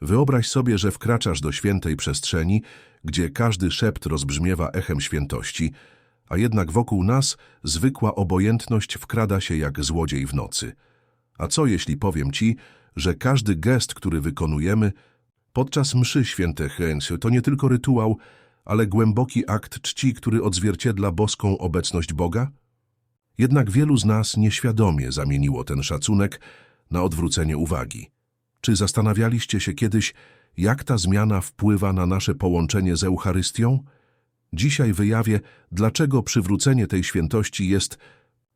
Wyobraź sobie, że wkraczasz do świętej przestrzeni, gdzie każdy szept rozbrzmiewa echem świętości, a jednak wokół nas zwykła obojętność wkrada się jak złodziej w nocy. A co jeśli powiem ci, że każdy gest, który wykonujemy podczas mszy świętych to nie tylko rytuał, ale głęboki akt czci, który odzwierciedla boską obecność Boga? Jednak wielu z nas nieświadomie zamieniło ten szacunek na odwrócenie uwagi. Czy zastanawialiście się kiedyś, jak ta zmiana wpływa na nasze połączenie z Eucharystią? Dzisiaj wyjawię, dlaczego przywrócenie tej świętości jest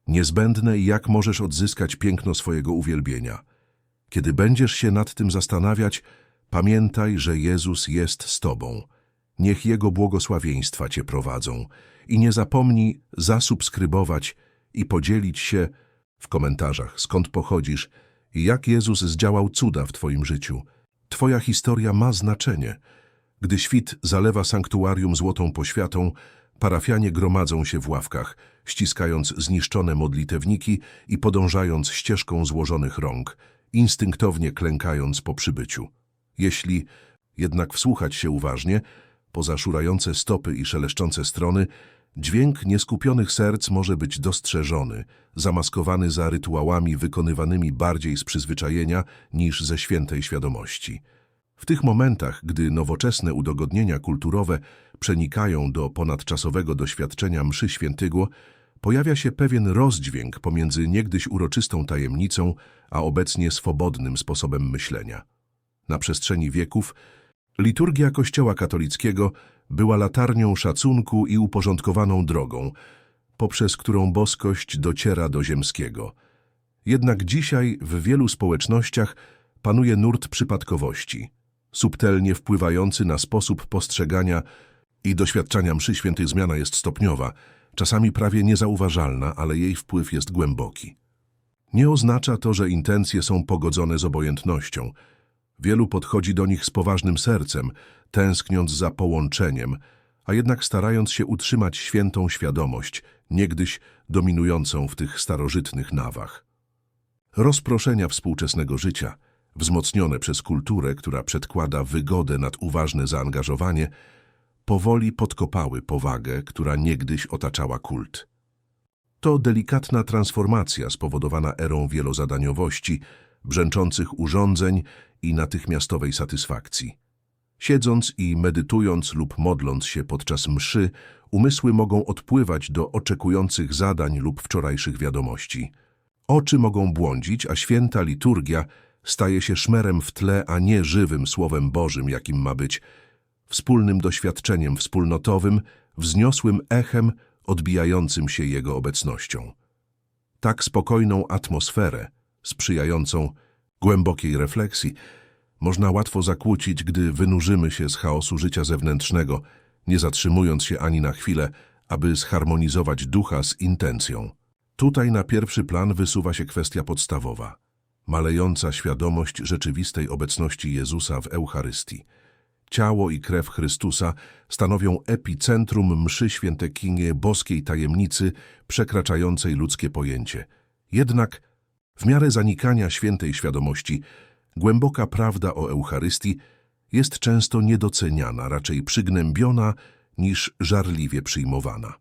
niezbędne i jak możesz odzyskać piękno swojego uwielbienia. Kiedy będziesz się nad tym zastanawiać, pamiętaj, że Jezus jest z Tobą. Niech Jego błogosławieństwa Cię prowadzą i nie zapomnij zasubskrybować i podzielić się w komentarzach, skąd pochodzisz jak Jezus zdziałał cuda w Twoim życiu. Twoja historia ma znaczenie. Gdy świt zalewa sanktuarium złotą poświatą, parafianie gromadzą się w ławkach, ściskając zniszczone modlitewniki i podążając ścieżką złożonych rąk, instynktownie klękając po przybyciu. Jeśli jednak wsłuchać się uważnie, poza szurające stopy i szeleszczące strony, dźwięk nieskupionych serc może być dostrzeżony, zamaskowany za rytuałami wykonywanymi bardziej z przyzwyczajenia niż ze świętej świadomości. W tych momentach, gdy nowoczesne udogodnienia kulturowe przenikają do ponadczasowego doświadczenia mszy świętego, pojawia się pewien rozdźwięk pomiędzy niegdyś uroczystą tajemnicą, a obecnie swobodnym sposobem myślenia. Na przestrzeni wieków liturgia Kościoła katolickiego była latarnią szacunku i uporządkowaną drogą, poprzez którą boskość dociera do ziemskiego. Jednak dzisiaj w wielu społecznościach panuje nurt przypadkowości, subtelnie wpływający na sposób postrzegania i doświadczania mszy świętej zmiana jest stopniowa, czasami prawie niezauważalna, ale jej wpływ jest głęboki. Nie oznacza to, że intencje są pogodzone z obojętnością. Wielu podchodzi do nich z poważnym sercem, tęskniąc za połączeniem, a jednak starając się utrzymać świętą świadomość, niegdyś dominującą w tych starożytnych nawach. Rozproszenia współczesnego życia, wzmocnione przez kulturę, która przedkłada wygodę nad uważne zaangażowanie, powoli podkopały powagę, która niegdyś otaczała kult. To delikatna transformacja spowodowana erą wielozadaniowości, brzęczących urządzeń i natychmiastowej satysfakcji. Siedząc i medytując lub modląc się podczas mszy, umysły mogą odpływać do oczekujących zadań lub wczorajszych wiadomości. Oczy mogą błądzić, a święta liturgia staje się szmerem w tle, a nie żywym Słowem Bożym, jakim ma być, wspólnym doświadczeniem wspólnotowym, wzniosłym echem odbijającym się Jego obecnością. Tak spokojną atmosferę, sprzyjającą głębokiej refleksji, można łatwo zakłócić, gdy wynurzymy się z chaosu życia zewnętrznego, nie zatrzymując się ani na chwilę, aby zharmonizować ducha z intencją. Tutaj na pierwszy plan wysuwa się kwestia podstawowa, malejąca świadomość rzeczywistej obecności Jezusa w Eucharystii. Ciało i krew Chrystusa stanowią epicentrum mszy świętekinie boskiej tajemnicy przekraczającej ludzkie pojęcie. Jednak w miarę zanikania świętej świadomości głęboka prawda o Eucharystii jest często niedoceniana, raczej przygnębiona niż żarliwie przyjmowana.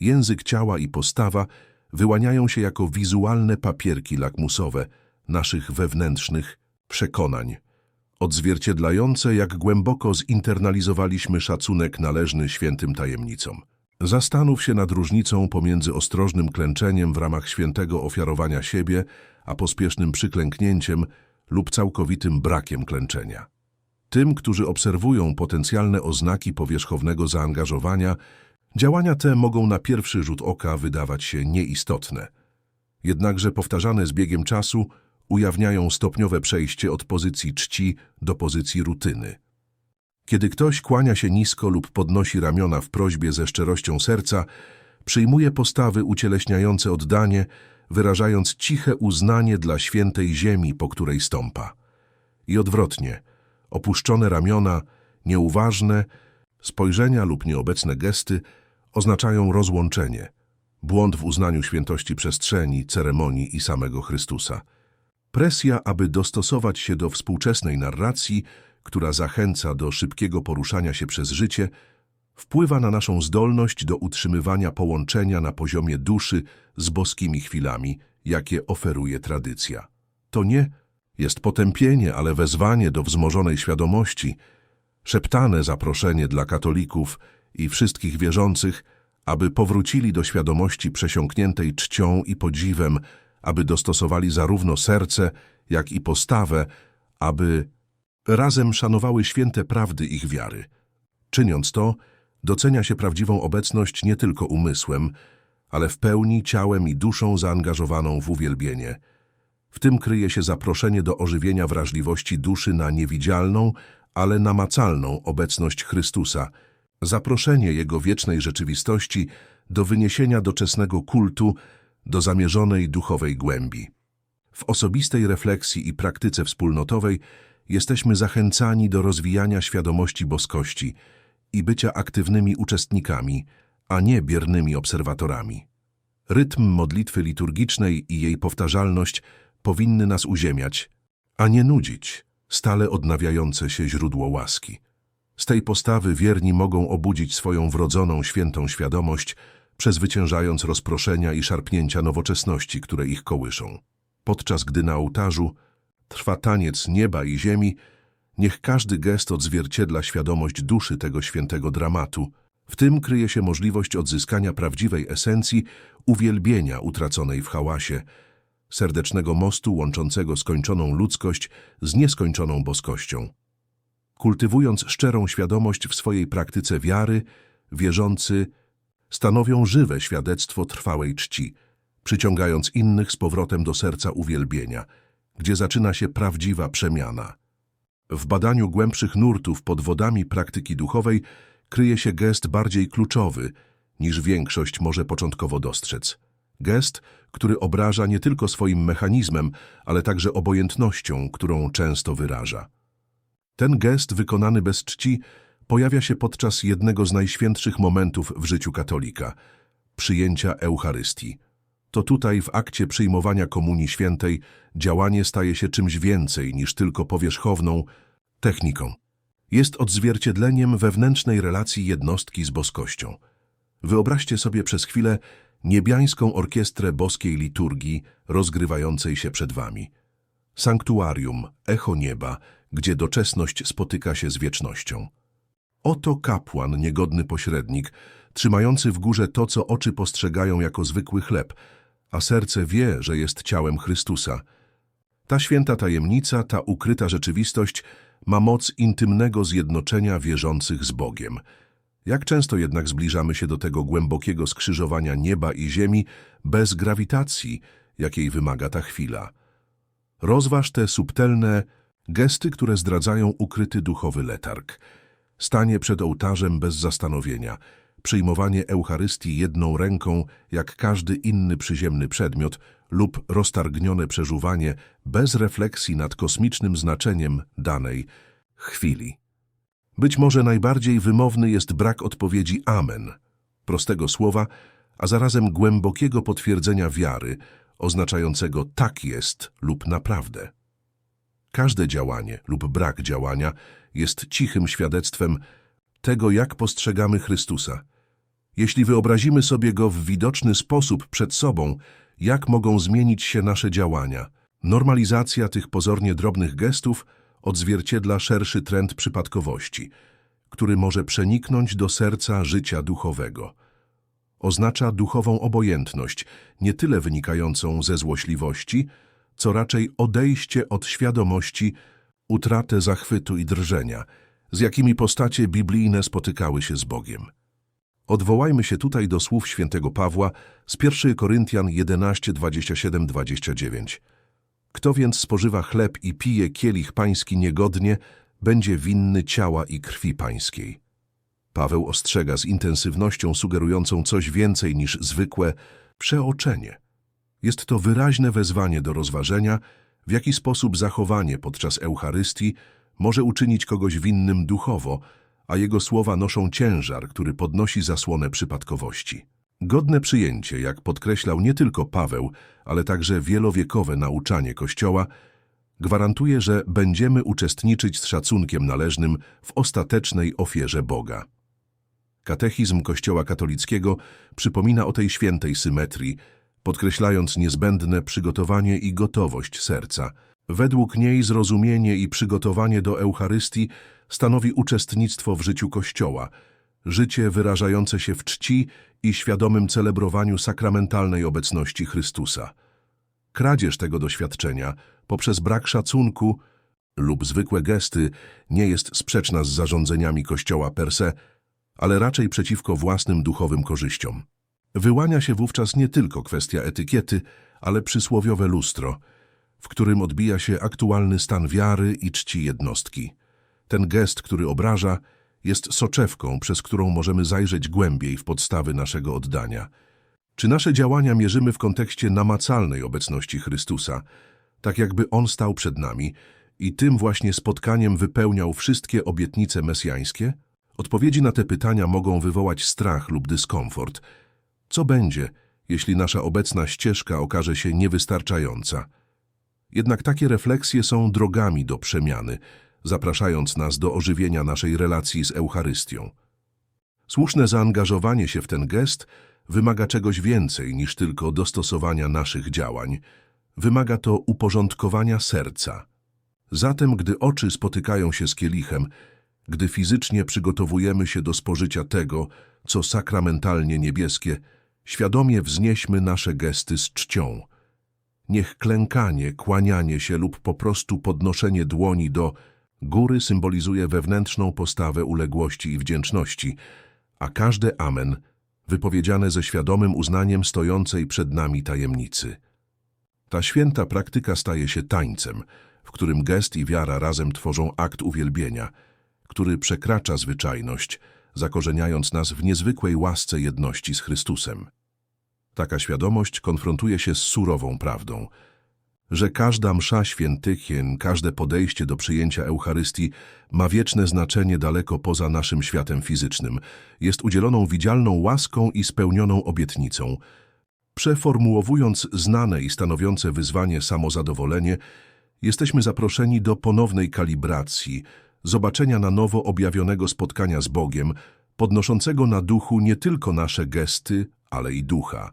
Język ciała i postawa wyłaniają się jako wizualne papierki lakmusowe naszych wewnętrznych przekonań, odzwierciedlające, jak głęboko zinternalizowaliśmy szacunek należny świętym tajemnicom. Zastanów się nad różnicą pomiędzy ostrożnym klęczeniem w ramach świętego ofiarowania siebie, a pospiesznym przyklęknięciem lub całkowitym brakiem klęczenia. Tym, którzy obserwują potencjalne oznaki powierzchownego zaangażowania, działania te mogą na pierwszy rzut oka wydawać się nieistotne. Jednakże powtarzane z biegiem czasu ujawniają stopniowe przejście od pozycji czci do pozycji rutyny. Kiedy ktoś kłania się nisko lub podnosi ramiona w prośbie ze szczerością serca, przyjmuje postawy ucieleśniające oddanie, wyrażając ciche uznanie dla świętej ziemi, po której stąpa. I odwrotnie, opuszczone ramiona, nieuważne, spojrzenia lub nieobecne gesty oznaczają rozłączenie, błąd w uznaniu świętości przestrzeni, ceremonii i samego Chrystusa. Presja, aby dostosować się do współczesnej narracji, która zachęca do szybkiego poruszania się przez życie, wpływa na naszą zdolność do utrzymywania połączenia na poziomie duszy z boskimi chwilami, jakie oferuje tradycja. To nie jest potępienie, ale wezwanie do wzmożonej świadomości, szeptane zaproszenie dla katolików i wszystkich wierzących, aby powrócili do świadomości przesiąkniętej czcią i podziwem, aby dostosowali zarówno serce, jak i postawę, aby razem szanowały święte prawdy ich wiary. Czyniąc to, docenia się prawdziwą obecność nie tylko umysłem, ale w pełni ciałem i duszą zaangażowaną w uwielbienie. W tym kryje się zaproszenie do ożywienia wrażliwości duszy na niewidzialną, ale namacalną obecność Chrystusa, zaproszenie Jego wiecznej rzeczywistości do wyniesienia doczesnego kultu do zamierzonej duchowej głębi. W osobistej refleksji i praktyce wspólnotowej jesteśmy zachęcani do rozwijania świadomości boskości i bycia aktywnymi uczestnikami, a nie biernymi obserwatorami. Rytm modlitwy liturgicznej i jej powtarzalność powinny nas uziemiać, a nie nudzić, stale odnawiające się źródło łaski. Z tej postawy wierni mogą obudzić swoją wrodzoną świętą świadomość, przezwyciężając rozproszenia i szarpnięcia nowoczesności, które ich kołyszą. Podczas gdy na ołtarzu trwa taniec nieba i ziemi, niech każdy gest odzwierciedla świadomość duszy tego świętego dramatu. W tym kryje się możliwość odzyskania prawdziwej esencji uwielbienia utraconej w hałasie, serdecznego mostu łączącego skończoną ludzkość z nieskończoną boskością. Kultywując szczerą świadomość w swojej praktyce wiary, wierzący stanowią żywe świadectwo trwałej czci, przyciągając innych z powrotem do serca uwielbienia, gdzie zaczyna się prawdziwa przemiana. W badaniu głębszych nurtów pod wodami praktyki duchowej kryje się gest bardziej kluczowy, niż większość może początkowo dostrzec. Gest, który obraża nie tylko swoim mechanizmem, ale także obojętnością, którą często wyraża. Ten gest wykonany bez czci pojawia się podczas jednego z najświętszych momentów w życiu katolika przyjęcia Eucharystii. To tutaj, w akcie przyjmowania Komunii Świętej, działanie staje się czymś więcej niż tylko powierzchowną techniką. Jest odzwierciedleniem wewnętrznej relacji jednostki z boskością. Wyobraźcie sobie przez chwilę niebiańską orkiestrę boskiej liturgii rozgrywającej się przed wami. Sanktuarium, echo nieba, gdzie doczesność spotyka się z wiecznością. Oto kapłan, niegodny pośrednik, trzymający w górze to, co oczy postrzegają jako zwykły chleb, a serce wie, że jest ciałem Chrystusa. Ta święta tajemnica, ta ukryta rzeczywistość ma moc intymnego zjednoczenia wierzących z Bogiem. Jak często jednak zbliżamy się do tego głębokiego skrzyżowania nieba i ziemi bez grawitacji, jakiej wymaga ta chwila. Rozważ te subtelne gesty, które zdradzają ukryty duchowy letarg. Stanie przed ołtarzem bez zastanowienia, przyjmowanie Eucharystii jedną ręką, jak każdy inny przyziemny przedmiot, lub roztargnione przeżuwanie bez refleksji nad kosmicznym znaczeniem danej chwili. Być może najbardziej wymowny jest brak odpowiedzi Amen, prostego słowa, a zarazem głębokiego potwierdzenia wiary, oznaczającego tak jest lub naprawdę. Każde działanie lub brak działania jest cichym świadectwem tego, jak postrzegamy Chrystusa. Jeśli wyobrazimy sobie Go w widoczny sposób przed sobą, jak mogą zmienić się nasze działania. Normalizacja tych pozornie drobnych gestów odzwierciedla szerszy trend przypadkowości, który może przeniknąć do serca życia duchowego. Oznacza duchową obojętność, nie tyle wynikającą ze złośliwości, co raczej odejście od świadomości, utratę zachwytu i drżenia, z jakimi postacie biblijne spotykały się z Bogiem. Odwołajmy się tutaj do słów świętego Pawła z 1 Koryntian 11, 27-29. Kto więc spożywa chleb i pije kielich pański niegodnie, będzie winny ciała i krwi pańskiej. Paweł ostrzega z intensywnością sugerującą coś więcej niż zwykłe przeoczenie. Jest to wyraźne wezwanie do rozważenia, w jaki sposób zachowanie podczas Eucharystii może uczynić kogoś winnym duchowo, a jego słowa noszą ciężar, który podnosi zasłonę przypadkowości. Godne przyjęcie, jak podkreślał nie tylko Paweł, ale także wielowiekowe nauczanie Kościoła, gwarantuje, że będziemy uczestniczyć z szacunkiem należnym w ostatecznej ofierze Boga. Katechizm Kościoła katolickiego przypomina o tej świętej symetrii, podkreślając niezbędne przygotowanie i gotowość serca. Według niej zrozumienie i przygotowanie do Eucharystii stanowi uczestnictwo w życiu Kościoła, życie wyrażające się w czci i świadomym celebrowaniu sakramentalnej obecności Chrystusa. Kradzież tego doświadczenia poprzez brak szacunku lub zwykłe gesty nie jest sprzeczna z zarządzeniami Kościoła per se, ale raczej przeciwko własnym duchowym korzyściom. Wyłania się wówczas nie tylko kwestia etykiety, ale przysłowiowe lustro, w którym odbija się aktualny stan wiary i czci jednostki. Ten gest, który obraża, jest soczewką, przez którą możemy zajrzeć głębiej w podstawy naszego oddania. Czy nasze działania mierzymy w kontekście namacalnej obecności Chrystusa, tak jakby On stał przed nami i tym właśnie spotkaniem wypełniał wszystkie obietnice mesjańskie? Odpowiedzi na te pytania mogą wywołać strach lub dyskomfort. Co będzie, jeśli nasza obecna ścieżka okaże się niewystarczająca? Jednak takie refleksje są drogami do przemiany, zapraszając nas do ożywienia naszej relacji z Eucharystią. Słuszne zaangażowanie się w ten gest wymaga czegoś więcej niż tylko dostosowania naszych działań. Wymaga to uporządkowania serca. Zatem, gdy oczy spotykają się z kielichem, gdy fizycznie przygotowujemy się do spożycia tego, co sakramentalnie niebieskie, świadomie wznieśmy nasze gesty z czcią. Niech klękanie, kłanianie się lub po prostu podnoszenie dłoni do góry symbolizuje wewnętrzną postawę uległości i wdzięczności, a każde amen wypowiedziane ze świadomym uznaniem stojącej przed nami tajemnicy. Ta święta praktyka staje się tańcem, w którym gest i wiara razem tworzą akt uwielbienia, który przekracza zwyczajność, zakorzeniając nas w niezwykłej łasce jedności z Chrystusem. Taka świadomość konfrontuje się z surową prawdą, że każda msza świętychien, każde podejście do przyjęcia Eucharystii ma wieczne znaczenie daleko poza naszym światem fizycznym, jest udzieloną widzialną łaską i spełnioną obietnicą. Przeformułowując znane i stanowiące wyzwanie samozadowolenie, jesteśmy zaproszeni do ponownej kalibracji, zobaczenia na nowo objawionego spotkania z Bogiem, podnoszącego na duchu nie tylko nasze gesty, ale i ducha.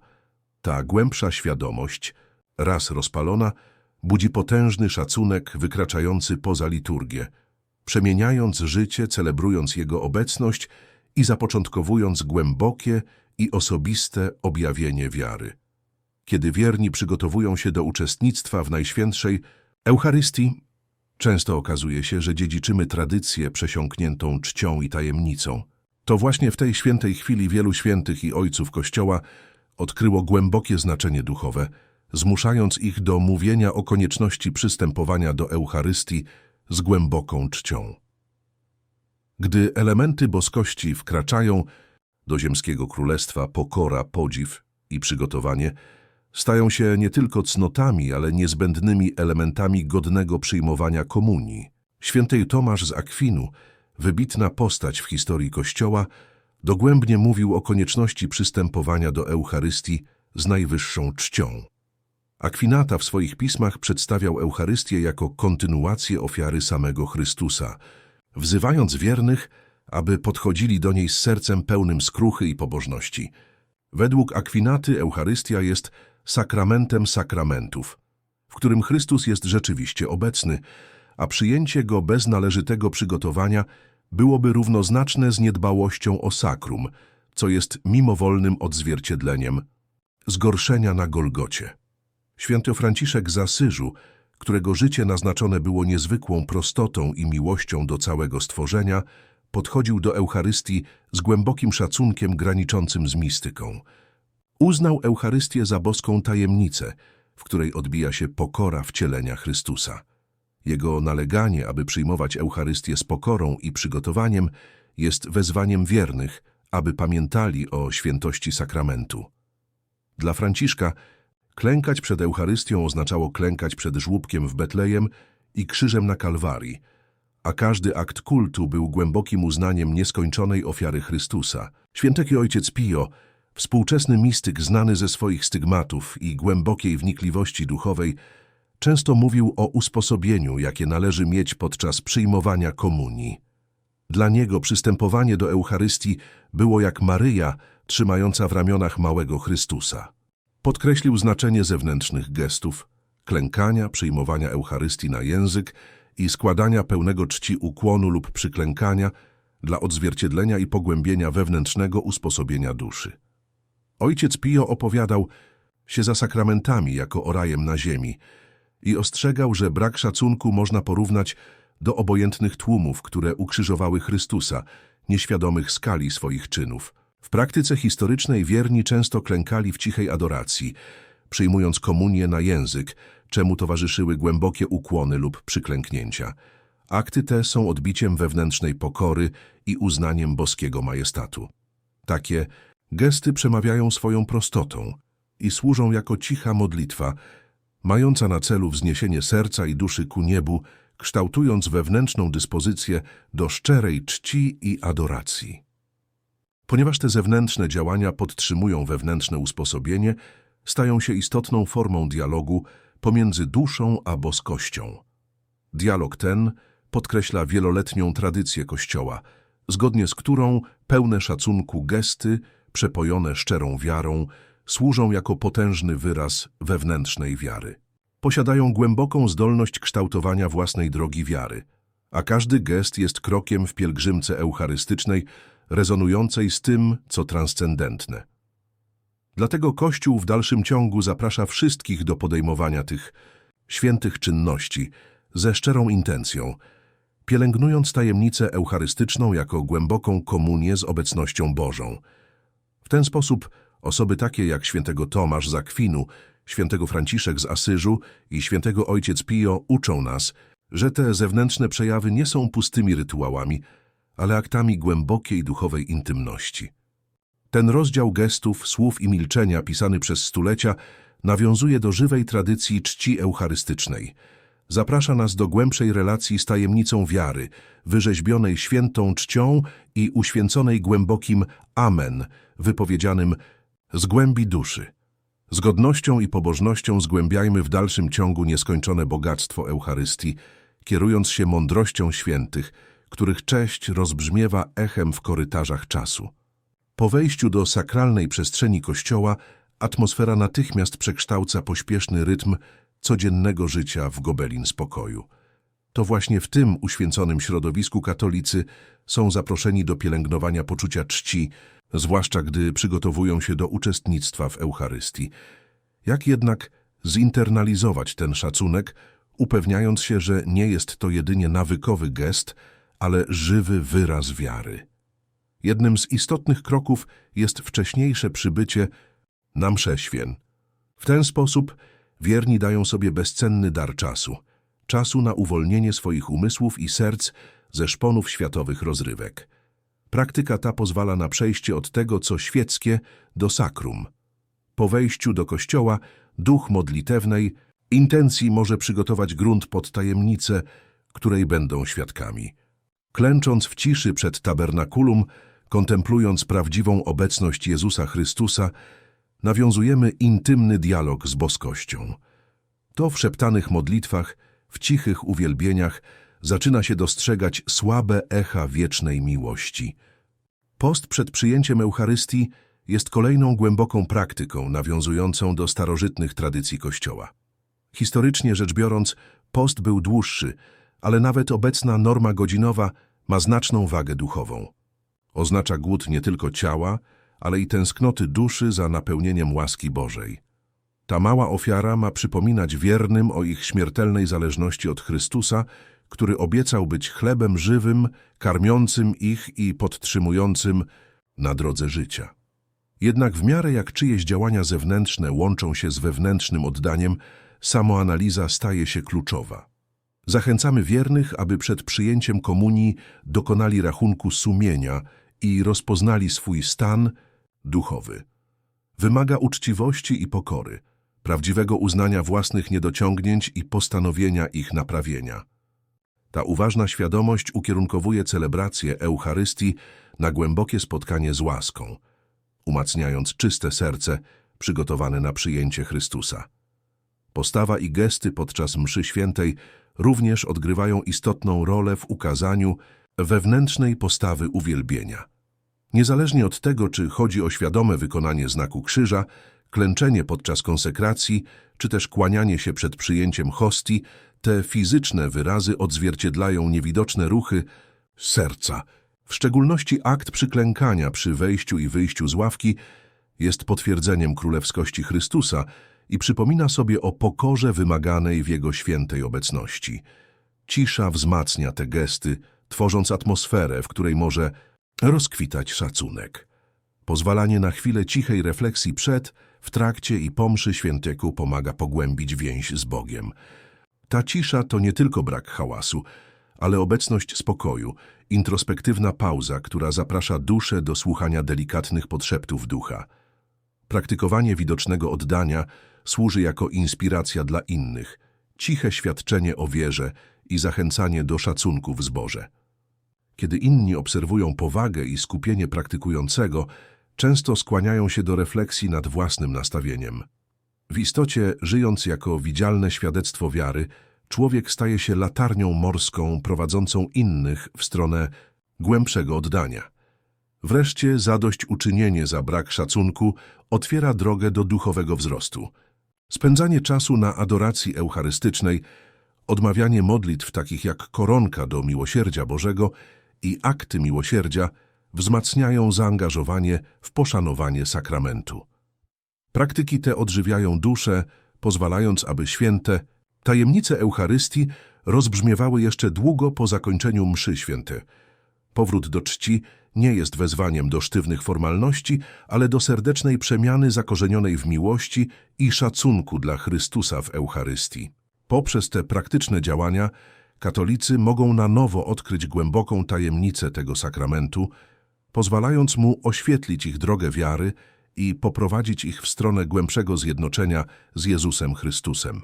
Ta głębsza świadomość, raz rozpalona, budzi potężny szacunek wykraczający poza liturgię, przemieniając życie, celebrując Jego obecność i zapoczątkowując głębokie i osobiste objawienie wiary. Kiedy wierni przygotowują się do uczestnictwa w Najświętszej Eucharystii, często okazuje się, że dziedziczymy tradycję przesiąkniętą czcią i tajemnicą. To właśnie w tej świętej chwili wielu świętych i ojców Kościoła odkryło głębokie znaczenie duchowe, zmuszając ich do mówienia o konieczności przystępowania do Eucharystii z głęboką czcią. Gdy elementy boskości wkraczają do ziemskiego królestwa, pokora, podziw i przygotowanie stają się nie tylko cnotami, ale niezbędnymi elementami godnego przyjmowania komunii. Święty Tomasz z Akwinu, wybitna postać w historii Kościoła, dogłębnie mówił o konieczności przystępowania do Eucharystii z najwyższą czcią. Akwinata w swoich pismach przedstawiał Eucharystię jako kontynuację ofiary samego Chrystusa, wzywając wiernych, aby podchodzili do niej z sercem pełnym skruchy i pobożności. Według Akwinaty Eucharystia jest sakramentem sakramentów, w którym Chrystus jest rzeczywiście obecny, a przyjęcie Go bez należytego przygotowania byłoby równoznaczne z niedbałością o sakrum, co jest mimowolnym odzwierciedleniem zgorszenia na Golgocie. Święty Franciszek z Asyżu, którego życie naznaczone było niezwykłą prostotą i miłością do całego stworzenia, podchodził do Eucharystii z głębokim szacunkiem graniczącym z mistyką. Uznał Eucharystię za boską tajemnicę, w której odbija się pokora wcielenia Chrystusa. Jego naleganie, aby przyjmować Eucharystię z pokorą i przygotowaniem, jest wezwaniem wiernych, aby pamiętali o świętości sakramentu. Dla Franciszka klękać przed Eucharystią oznaczało klękać przed żłóbkiem w Betlejem i krzyżem na Kalwarii, a każdy akt kultu był głębokim uznaniem nieskończonej ofiary Chrystusa. Święteki Ojciec Pio Współczesny mistyk znany ze swoich stygmatów i głębokiej wnikliwości duchowej często mówił o usposobieniu, jakie należy mieć podczas przyjmowania komunii. Dla niego przystępowanie do Eucharystii było jak Maryja trzymająca w ramionach małego Chrystusa. Podkreślił znaczenie zewnętrznych gestów, klękania, przyjmowania Eucharystii na język i składania pełnego czci ukłonu lub przyklękania dla odzwierciedlenia i pogłębienia wewnętrznego usposobienia duszy. Ojciec Pio opowiadał się za sakramentami jako o rajem na ziemi i ostrzegał, że brak szacunku można porównać do obojętnych tłumów, które ukrzyżowały Chrystusa, nieświadomych skali swoich czynów. W praktyce historycznej wierni często klękali w cichej adoracji, przyjmując komunię na język, czemu towarzyszyły głębokie ukłony lub przyklęknięcia. Akty te są odbiciem wewnętrznej pokory i uznaniem boskiego majestatu. Takie gesty przemawiają swoją prostotą i służą jako cicha modlitwa, mająca na celu wzniesienie serca i duszy ku niebu, kształtując wewnętrzną dyspozycję do szczerej czci i adoracji. Ponieważ te zewnętrzne działania podtrzymują wewnętrzne usposobienie, stają się istotną formą dialogu pomiędzy duszą a boskością. Dialog ten podkreśla wieloletnią tradycję Kościoła, zgodnie z którą pełne szacunku gesty, przepojone szczerą wiarą, służą jako potężny wyraz wewnętrznej wiary. Posiadają głęboką zdolność kształtowania własnej drogi wiary, a każdy gest jest krokiem w pielgrzymce eucharystycznej, rezonującej z tym, co transcendentne. Dlatego Kościół w dalszym ciągu zaprasza wszystkich do podejmowania tych świętych czynności ze szczerą intencją, pielęgnując tajemnicę eucharystyczną jako głęboką komunię z obecnością Bożą. W ten sposób osoby takie jak świętego Tomasz z Akwinu, świętego Franciszek z Asyżu i świętego Ojciec Pio uczą nas, że te zewnętrzne przejawy nie są pustymi rytuałami, ale aktami głębokiej duchowej intymności. Ten rozdział gestów, słów i milczenia pisany przez stulecia nawiązuje do żywej tradycji czci eucharystycznej. Zaprasza nas do głębszej relacji z tajemnicą wiary, wyrzeźbionej świętą czcią i uświęconej głębokim Amen, wypowiedzianym z głębi duszy. Z godnością i pobożnością zgłębiajmy w dalszym ciągu nieskończone bogactwo Eucharystii, kierując się mądrością świętych, których cześć rozbrzmiewa echem w korytarzach czasu. Po wejściu do sakralnej przestrzeni Kościoła atmosfera natychmiast przekształca pośpieszny rytm codziennego życia w gobelin spokoju. To właśnie w tym uświęconym środowisku katolicy są zaproszeni do pielęgnowania poczucia czci, zwłaszcza gdy przygotowują się do uczestnictwa w Eucharystii. Jak jednak zinternalizować ten szacunek, upewniając się, że nie jest to jedynie nawykowy gest, ale żywy wyraz wiary. Jednym z istotnych kroków jest wcześniejsze przybycie na mszę święt. W ten sposób wierni dają sobie bezcenny dar czasu, czasu na uwolnienie swoich umysłów i serc ze szponów światowych rozrywek. Praktyka ta pozwala na przejście od tego, co świeckie, do sakrum. Po wejściu do kościoła duch modlitewnej intencji może przygotować grunt pod tajemnicę, której będą świadkami. Klęcząc w ciszy przed tabernakulum, kontemplując prawdziwą obecność Jezusa Chrystusa, nawiązujemy intymny dialog z boskością. To w szeptanych modlitwach, w cichych uwielbieniach zaczyna się dostrzegać słabe echa wiecznej miłości. Post przed przyjęciem Eucharystii jest kolejną głęboką praktyką nawiązującą do starożytnych tradycji Kościoła. Historycznie rzecz biorąc, post był dłuższy, ale nawet obecna norma godzinowa ma znaczną wagę duchową. Oznacza głód nie tylko ciała, ale i tęsknoty duszy za napełnieniem łaski Bożej. Ta mała ofiara ma przypominać wiernym o ich śmiertelnej zależności od Chrystusa, który obiecał być chlebem żywym, karmiącym ich i podtrzymującym na drodze życia. Jednak w miarę jak czyjeś działania zewnętrzne łączą się z wewnętrznym oddaniem, samoanaliza staje się kluczowa. Zachęcamy wiernych, aby przed przyjęciem komunii dokonali rachunku sumienia i rozpoznali swój stan duchowy. Wymaga uczciwości i pokory, prawdziwego uznania własnych niedociągnięć i postanowienia ich naprawienia. Ta uważna świadomość ukierunkowuje celebrację Eucharystii na głębokie spotkanie z łaską. umacniając czyste serce przygotowane na przyjęcie Chrystusa. Postawa i gesty podczas mszy świętej również odgrywają istotną rolę w ukazaniu wewnętrznej postawy uwielbienia. Niezależnie od tego, czy chodzi o świadome wykonanie znaku krzyża, klęczenie podczas konsekracji, czy też kłanianie się przed przyjęciem hostii, te fizyczne wyrazy odzwierciedlają niewidoczne ruchy serca. W szczególności akt przyklękania przy wejściu i wyjściu z ławki jest potwierdzeniem królewskości Chrystusa i przypomina sobie o pokorze wymaganej w Jego świętej obecności. Cisza wzmacnia te gesty, tworząc atmosferę, w której może rozkwitać szacunek. Pozwalanie na chwilę cichej refleksji przed, w trakcie i po mszy świętego pomaga pogłębić więź z Bogiem. Ta cisza to nie tylko brak hałasu, ale obecność spokoju, introspektywna pauza, która zaprasza duszę do słuchania delikatnych podszeptów ducha. Praktykowanie widocznego oddania służy jako inspiracja dla innych, ciche świadczenie o wierze i zachęcanie do szacunku w zborze. Kiedy inni obserwują powagę i skupienie praktykującego, często skłaniają się do refleksji nad własnym nastawieniem. W istocie, żyjąc jako widzialne świadectwo wiary, człowiek staje się latarnią morską prowadzącą innych w stronę głębszego oddania. Wreszcie zadośćuczynienie za brak szacunku otwiera drogę do duchowego wzrostu. Spędzanie czasu na adoracji eucharystycznej, odmawianie modlitw takich jak koronka do miłosierdzia Bożego i akty miłosierdzia wzmacniają zaangażowanie w poszanowanie sakramentu. Praktyki te odżywiają duszę, pozwalając, aby święte, tajemnice Eucharystii rozbrzmiewały jeszcze długo po zakończeniu mszy święte. Powrót do czci nie jest wezwaniem do sztywnych formalności, ale do serdecznej przemiany zakorzenionej w miłości i szacunku dla Chrystusa w Eucharystii. Poprzez te praktyczne działania katolicy mogą na nowo odkryć głęboką tajemnicę tego sakramentu, pozwalając mu oświetlić ich drogę wiary i poprowadzić ich w stronę głębszego zjednoczenia z Jezusem Chrystusem.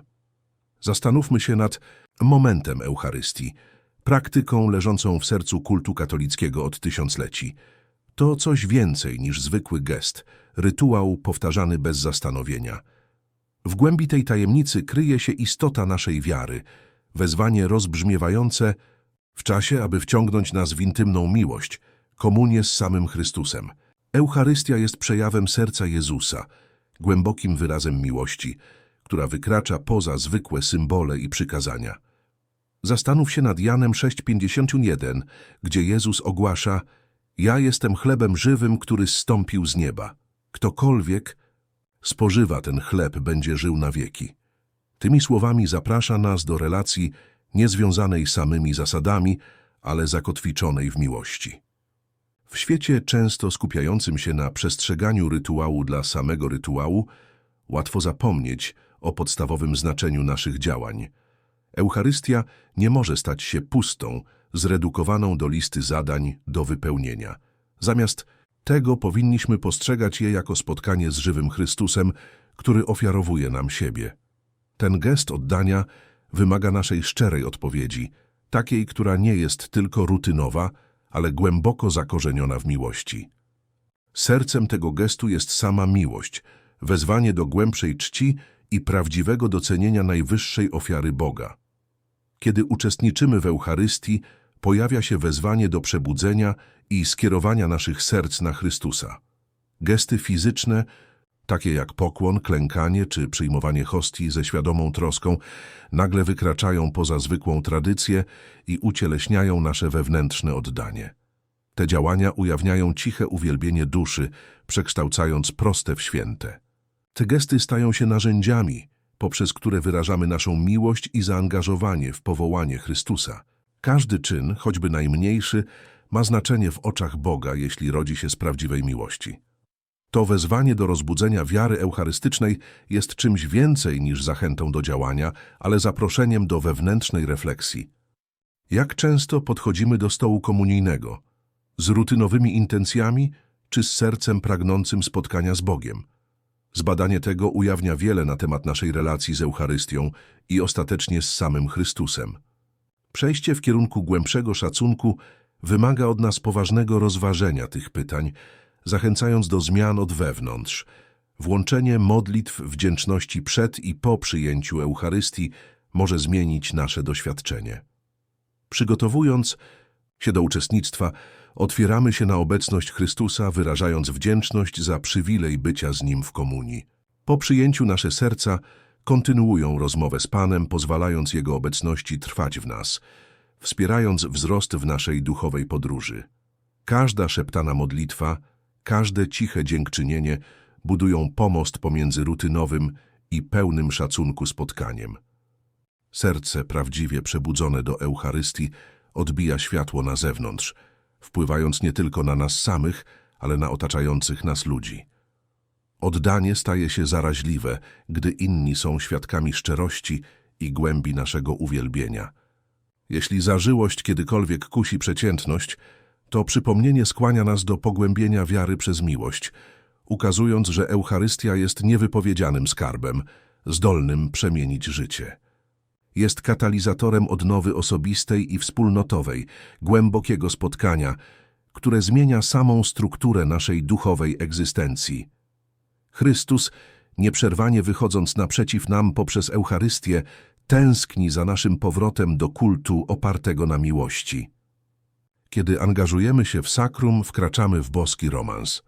Zastanówmy się nad momentem Eucharystii, praktyką leżącą w sercu kultu katolickiego od tysiącleci. To coś więcej niż zwykły gest, rytuał powtarzany bez zastanowienia. W głębi tej tajemnicy kryje się istota naszej wiary, wezwanie rozbrzmiewające w czasie, aby wciągnąć nas w intymną miłość, komunię z samym Chrystusem. Eucharystia jest przejawem serca Jezusa, głębokim wyrazem miłości, która wykracza poza zwykłe symbole i przykazania. Zastanów się nad Janem 6,51, gdzie Jezus ogłasza Ja jestem chlebem żywym, który zstąpił z nieba. Ktokolwiek spożywa ten chleb, będzie żył na wieki. Tymi słowami zaprasza nas do relacji niezwiązanej samymi zasadami, ale zakotwiczonej w miłości. W świecie często skupiającym się na przestrzeganiu rytuału dla samego rytuału, łatwo zapomnieć o podstawowym znaczeniu naszych działań. Eucharystia nie może stać się pustą, zredukowaną do listy zadań do wypełnienia. Zamiast tego powinniśmy postrzegać je jako spotkanie z żywym Chrystusem, który ofiarowuje nam siebie. Ten gest oddania wymaga naszej szczerej odpowiedzi, takiej, która nie jest tylko rutynowa, ale głęboko zakorzeniona w miłości. Sercem tego gestu jest sama miłość, wezwanie do głębszej czci i prawdziwego docenienia najwyższej ofiary Boga. Kiedy uczestniczymy w Eucharystii, pojawia się wezwanie do przebudzenia i skierowania naszych serc na Chrystusa. Gesty fizyczne, takie jak pokłon, klękanie czy przyjmowanie hostii ze świadomą troską, nagle wykraczają poza zwykłą tradycję i ucieleśniają nasze wewnętrzne oddanie. Te działania ujawniają ciche uwielbienie duszy, przekształcając proste w święte. Te gesty stają się narzędziami, poprzez które wyrażamy naszą miłość i zaangażowanie w powołanie Chrystusa. Każdy czyn, choćby najmniejszy, ma znaczenie w oczach Boga, jeśli rodzi się z prawdziwej miłości. To wezwanie do rozbudzenia wiary eucharystycznej jest czymś więcej niż zachętą do działania, ale zaproszeniem do wewnętrznej refleksji. Jak często podchodzimy do stołu komunijnego? Z rutynowymi intencjami, czy z sercem pragnącym spotkania z Bogiem? Zbadanie tego ujawnia wiele na temat naszej relacji z Eucharystią i ostatecznie z samym Chrystusem. Przejście w kierunku głębszego szacunku wymaga od nas poważnego rozważenia tych pytań, zachęcając do zmian od wewnątrz. Włączenie modlitw wdzięczności przed i po przyjęciu Eucharystii może zmienić nasze doświadczenie. Przygotowując się do uczestnictwa, otwieramy się na obecność Chrystusa, wyrażając wdzięczność za przywilej bycia z Nim w komunii. Po przyjęciu nasze serca kontynuują rozmowę z Panem, pozwalając Jego obecności trwać w nas, wspierając wzrost w naszej duchowej podróży. Każda szeptana modlitwa, każde ciche dziękczynienie budują pomost pomiędzy rutynowym i pełnym szacunku spotkaniem. Serce prawdziwie przebudzone do Eucharystii odbija światło na zewnątrz, wpływając nie tylko na nas samych, ale na otaczających nas ludzi. Oddanie staje się zaraźliwe, gdy inni są świadkami szczerości i głębi naszego uwielbienia. Jeśli zażyłość kiedykolwiek kusi przeciętność, to przypomnienie skłania nas do pogłębienia wiary przez miłość, ukazując, że Eucharystia jest niewypowiedzianym skarbem, zdolnym przemienić życie. Jest katalizatorem odnowy osobistej i wspólnotowej, głębokiego spotkania, które zmienia samą strukturę naszej duchowej egzystencji. Chrystus, nieprzerwanie wychodząc naprzeciw nam poprzez Eucharystię, tęskni za naszym powrotem do kultu opartego na miłości. Kiedy angażujemy się w sakrum, wkraczamy w boski romans,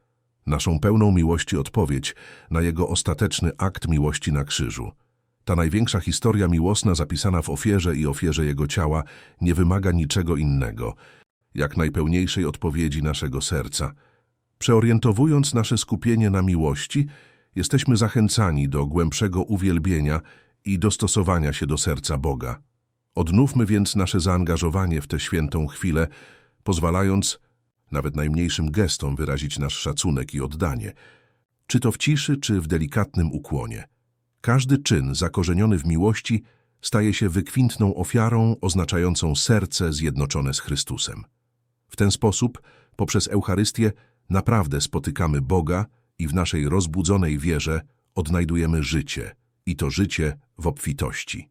naszą pełną miłości odpowiedź na jego ostateczny akt miłości na krzyżu. Ta największa historia miłosna zapisana w ofierze i ofierze jego ciała nie wymaga niczego innego, jak najpełniejszej odpowiedzi naszego serca. Przeorientowując nasze skupienie na miłości, jesteśmy zachęcani do głębszego uwielbienia i dostosowania się do serca Boga. Odnówmy więc nasze zaangażowanie w tę świętą chwilę, pozwalając nawet najmniejszym gestom wyrazić nasz szacunek i oddanie, czy to w ciszy, czy w delikatnym ukłonie. Każdy czyn zakorzeniony w miłości staje się wykwintną ofiarą oznaczającą serce zjednoczone z Chrystusem. W ten sposób, poprzez Eucharystię, naprawdę spotykamy Boga i w naszej rozbudzonej wierze odnajdujemy życie, i to życie w obfitości.